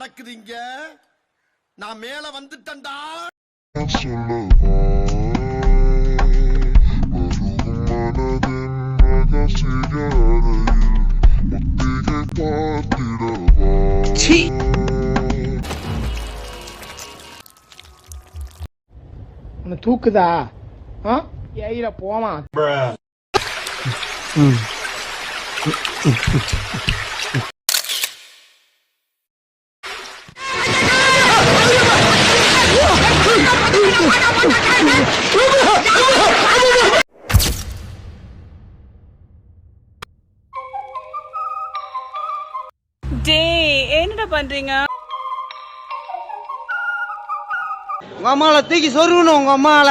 நடக்குதுங்க. நான் மேல வந்துட்டேன்டா. தூக்குதா? ஏயில போமா டேய் என்னடா பண்றீங்க? உங்க அம்மால தூக்கி சொருகணும் உங்க அம்மால.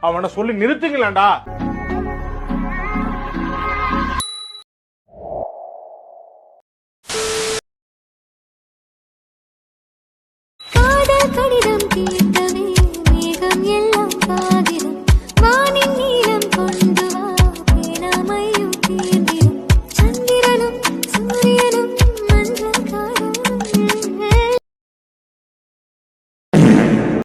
அவனை சொல்லி நிறுத்துங்களேன்டா. கடிதம்